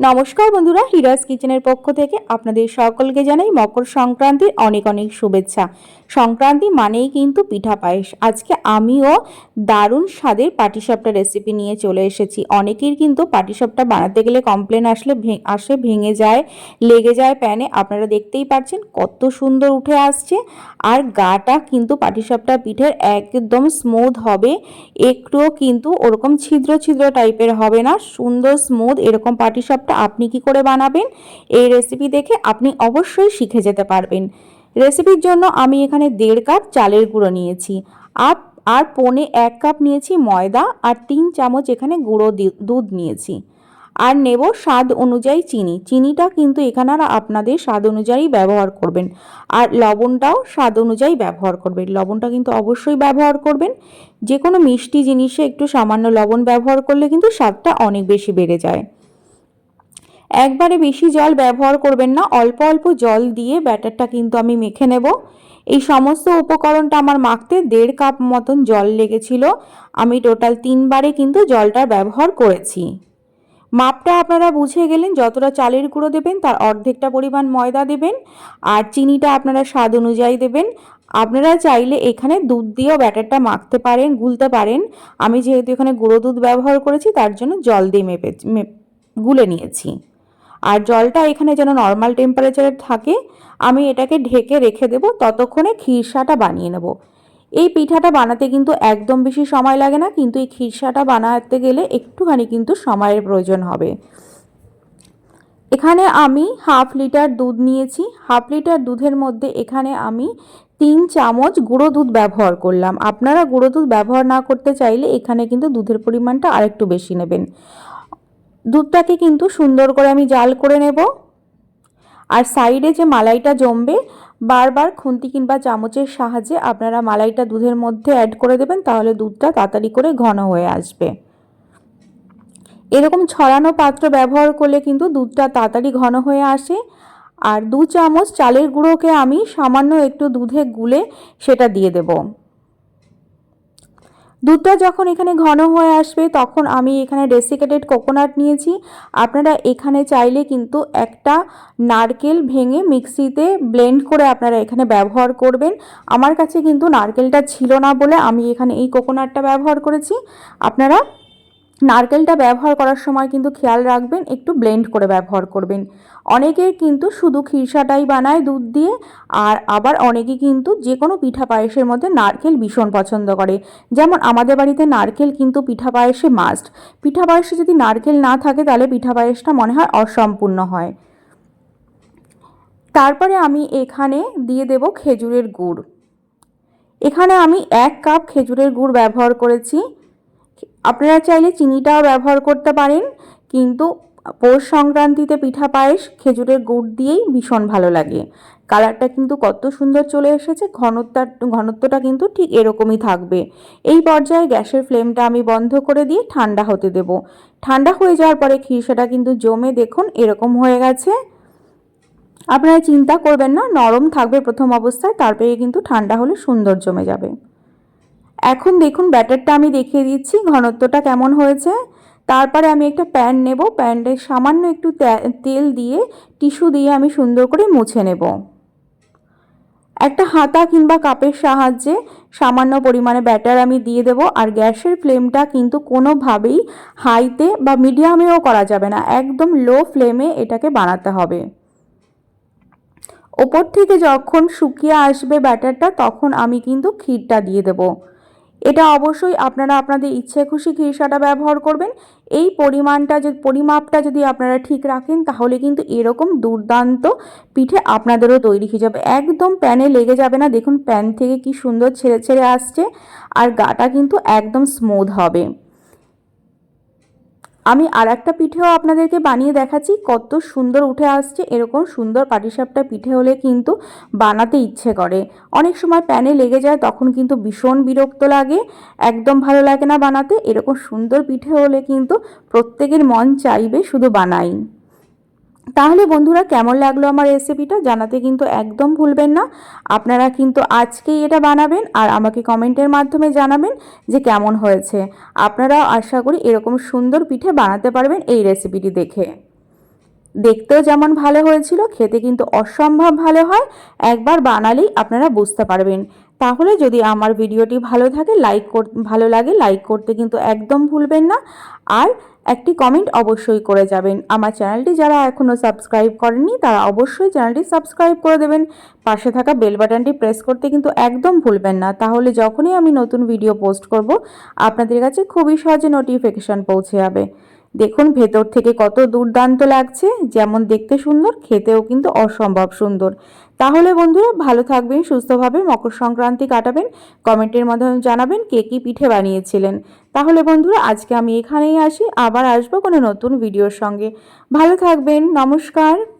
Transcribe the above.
নমস্কার বন্ধুরা হিরাজ কিচেনের পক্ষ থেকে আপনাদের সকলকে জানাই মকর সংক্রান্তির অনেক অনেক শুভেচ্ছা। সংক্রান্তি মানেই কিন্তু পিঠা পায়েস। আজকে আমিও দারুণ স্বাদের পাটিসাপটা রেসিপি নিয়ে চলে এসেছি। অনেকের কিন্তু পাটিসাপটা বানাতে গেলে কমপ্লেন আসলে আসে, ভেঙে যায়, লেগে যায় প্যানে। আপনারা দেখতেই পাচ্ছেন কত সুন্দর উঠে আসছে। আর গাটা কিন্তু পাটিসাপটা পিঠের একদম স্মুথ হবে। একটুও কিন্তু ওরকম ছিদ্র ছিদ্র টাইপের হবে না। সুন্দর স্মুথ এরকম পাটিসাপটা আপনি কি করে বানাবেন? এই রেসিপি দেখে আপনি অবশ্যই শিখে যেতে পারবেন। রেসিপির জন্য আমি এখানে দেড় কাপ চালের গুঁড়ো নিয়েছি। আর আর পৌনে এক কাপ নিয়েছি ময়দা আর তিন চামচ এখানে গুঁড়ো দুধ নিয়েছি। আর নেব স্বাদ অনুযায়ী চিনি। চিনিটা কিন্তু এখানে আর আপনাদের স্বাদ অনুযায়ী ব্যবহার করবেন। আর লবণটাও স্বাদ অনুযায়ী ব্যবহার করবেন। লবণটা কিন্তু অবশ্যই ব্যবহার করবেন। যে কোনো মিষ্টি জিনিসে একটু সামান্য লবণ ব্যবহার করলে কিন্তু স্বাদটা অনেক বেশি বেড়ে যায়। একবারে বেশি জল ব্যবহার করবেন না, অল্প অল্প জল দিয়ে ব্যাটারটা কিন্তু আমি মেখে নেব। এই সমস্ত উপকরণটা আমার মাখতে দেড় কাপ মতন জল লেগেছিল। আমি টোটাল তিনবারে কিন্তু জলটা ব্যবহার করেছি। মাপটা আপনারা বুঝে গেলেন, যতটা চালের গুঁড়ো দেবেন তার অর্ধেকটা পরিমাণ ময়দা দেবেন আর চিনিটা আপনারা স্বাদ অনুযায়ী দেবেন। আপনারা চাইলে এখানে দুধ দিয়েও ব্যাটারটা মাখতে পারেন, গুলতে পারেন। আমি যেহেতু এখানে গুঁড়ো দুধ ব্যবহার করেছি, তার জন্য জল দিয়ে মেপে গুলে নিয়েছি। আর জলটা এখানে যেন নর্মাল টেম্পারেচারে থাকে, আমি এটাকে ঢেকে রেখে দেবো, ততক্ষণে খিরসাটা বানিয়ে নেব। এই পিঠাটা বানাতে কিন্তু একদম বেশি সময় লাগে না, কিন্তু এই খিরসাটা বানাতে গেলে একটুখানি কিন্তু সময়ের প্রয়োজন হবে। এখানে আমি হাফ লিটার দুধ নিয়েছি, হাফ লিটার দুধের মধ্যে এখানে আমি তিন চামচ গুঁড়ো দুধ ব্যবহার করলাম। আপনারা গুঁড়ো দুধ ব্যবহার না করতে চাইলে এখানে কিন্তু দুধের পরিমাণটা আরেকটু বেশি নেবেন। দুধটাকে কিন্তু সুন্দর করে আমি জাল করে নেব। আর সাইডে যে মালাইটা জমবে, বারবার খুন্তি কিংবা চামচের সাহায্যে আপনারা মালাইটা দুধের মধ্যে অ্যাড করে দেবেন, তাহলে দুধটা তাড়াতাড়ি করে ঘন হয়ে আসবে। এরকম ছড়ানো পাত্র ব্যবহার করলে কিন্তু দুধটা তাড়াতাড়ি ঘন হয়ে আসে। আর দু চামচ চালের গুঁড়োকে আমি সামান্য একটু দুধে গুলে সেটা দিয়ে দেবো। দুধটা যখন এখানে ঘন হয়ে আসবে, তখন আমি এখানে ডেসিকেটেড কোকোনাট নিয়েছি। আপনারা এখানে চাইলে কিন্তু একটা নারকেল ভেঙে মিক্সিতে ব্লেন্ড করে আপনারা এখানে ব্যবহার করবেন। আমার কাছে কিন্তু নারকেলটা ছিল না বলে আমি এখানে এই কোকোনাটটা ব্যবহার করেছি। আপনারা নারকেলটা ব্যবহার করার সময় কিন্তু খেয়াল রাখবেন, একটু ব্লেন্ড করে ব্যবহার করবেন। অনেকে কিন্তু শুধু খিরসাটাই বানায় দুধ দিয়ে, আর আবার অনেকে কিন্তু যে কোনো পিঠা পায়েসের মধ্যে নারকেল ভীষণ পছন্দ করে। যেমন আমাদের বাড়িতে নারকেল কিন্তু পিঠা পায়েসে মাস্ট পিঠা পায়েসে যদি নারকেল না থাকে, তাহলে পিঠা পায়েসটা মনে হয় অসম্পূর্ণ হয়। তারপরে আমি এখানে দিয়ে দেব খেজুরের গুড়। এখানে আমি এক কাপ খেজুরের গুড় ব্যবহার করেছি। আপনারা চাইলে চিনিটাও ব্যবহার করতে পারেন, কিন্তু পৌষ সংক্রান্তিতে পিঠা পায়েস, খেজুরের গুড় দিয়েই ভীষণ ভালো লাগে। কালারটা কিন্তু কত সুন্দর চলে এসেছে ঘনত্বটা ঘনত্বটা কিন্তু ঠিক এরকমই থাকবে। এই পর্যায়ে গ্যাসের ফ্লেমটা আমি বন্ধ করে দিয়ে ঠান্ডা হতে দেব। ঠান্ডা হয়ে যাওয়ার পরে খিরসাটা কিন্তু জমে দেখুন, এরকম হয়ে গেছে। আপনারা চিন্তা করবেন না, নরম থাকবে প্রথম অবস্থায়, তারপরে কিন্তু ঠান্ডা হলে সুন্দর জমে যাবে। এখন দেখুন ব্যাটারটা আমি দেখিয়ে দিচ্ছি, ঘনত্বটা কেমন হয়েছে। তারপরে আমি একটা প্যান নেব, প্যানটা সামান্য একটু তেল দিয়ে, টিস্যু দিয়ে আমি সুন্দর করে মুছে নেব। একটা হাতা কিংবা কাপের সাহায্যে সামান্য পরিমাণে ব্যাটার আমি দিয়ে দেব, আর গ্যাসের ফ্লেমটা কিন্তু কোনোভাবেই হাইতে বা মিডিয়ামেও করা যাবে না, একদম লো ফ্লেমে এটাকে বানাতে হবে। ওপর থেকে যখন শুকিয়ে আসবে ব্যাটারটা, তখন আমি কিন্তু ক্ষীরটা দিয়ে দেব। এটা অবশ্যই আপনারা আপনাদের ইচ্ছে খুশি ঘিরসাটা ব্যবহার করবেন। এই পরিমাণটা যে, পরিমাপটা যদি আপনারা ঠিক রাখেন, তাহলে কিন্তু এরকম দুর্দান্ত পিঠে আপনাদেরও তৈরি হয়ে যাবে। একদম প্যানে লেগে যাবে না। দেখুন, প্যান থেকে কি সুন্দর ছেড়ে ছেড়ে আসছে। আর গাটা কিন্তু একদম স্মুথ হবে। আমি আর একটা পিঠেও আপনাদেরকে বানিয়ে দেখাচ্ছি। কত সুন্দর উঠে আসছে। এরকম সুন্দর পাটিসাপটা পিঠে হলে কিন্তু বানাতে ইচ্ছে করে। অনেক সময় প্যানে লেগে যায়, তখন কিন্তু ভীষণ বিরক্ত লাগে। একদম ভালো লাগে না বানাতে। এরকম সুন্দর পিঠে হলে কিন্তু প্রত্যেকের মন চাইবে শুধু বানাই। তাহলে বন্ধুরা কেমন লাগল আমার রেসিপিটা জানাতে কিন্তু একদম ভুলবেন না। আপনারা কিন্তু আজকেই এটা বানাবেন আর আমাকে কমেন্টের মাধ্যমে জানাবেন যে কেমন হয়েছে। আপনারাও আশা করি এরকম সুন্দর পিঠে বানাতে পারবেন এই রেসিপিটি দেখে। দেখতেও যেমন ভালো হয়েছিল, খেতে কিন্তু অসম্ভব ভালো হয়। একবার বানালেই আপনারা বুঝতে পারবেন। তাহলে যদি আমার ভিডিওটি ভালো থাকে লাইক ভালো লাগে লাইক করতে কিন্তু একদম ভুলবেন না। আর একটি কমেন্ট অবশ্যই করে যাবেন। আমার চ্যানেলটি যারা এখনও সাবস্ক্রাইব করেননি, তারা অবশ্যই চ্যানেলটি সাবস্ক্রাইব করে দেবেন। পাশে থাকা বেল বাটনটি প্রেস করতে কিন্তু একদম ভুলবেন না। তাহলে যখনই আমি নতুন ভিডিও পোস্ট করব, আপনাদের কাছে খুবই সহজে নোটিফিকেশান পৌঁছে যাবে। দেখুন, ভেতর থেকে কত দুর্দান্ত লাগছে। যেমন দেখতে সুন্দর, খেতেও কিন্তু অসম্ভব সুন্দর। তাহলে বন্ধুরা, ভালো থাকবেন সুস্থভাবে মকর সংক্রান্তি কাটাবেন। কমেন্টের মাধ্যমে জানাবেন কে কী পিঠে বানিয়েছিলেন। তাহলে বন্ধুরা, আজকে আমি এখানেই আসি। আবার আসব কোনো নতুন ভিডিওর সঙ্গে। ভালো থাকবেন, নমস্কার।